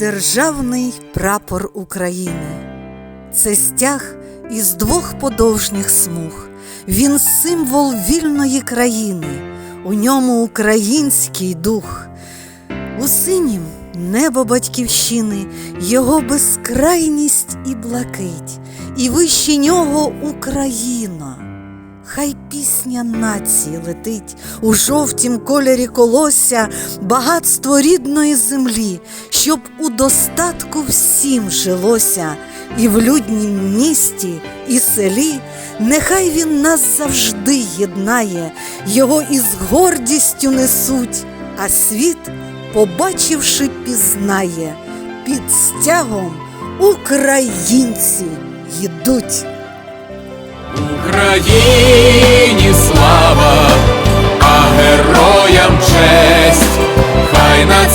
Державний прапор України це стяг із двох подовжніх смуг. Він символ вільної країни, у ньому український дух. У синім небо батьківщини, його безкрайність і блакить, і вище нього Україна. Хай пісня нації летить у жовтім кольорі колося, багатство рідної землі, щоб у достатку всім жилося, і в люднім місті, і селі, нехай він нас завжди єднає, його із гордістю несуть, а світ, побачивши, пізнає, під стягом українці йдуть. Україні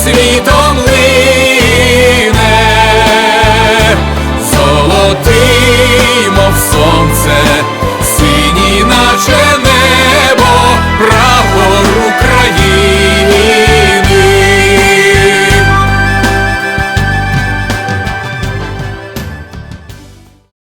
світом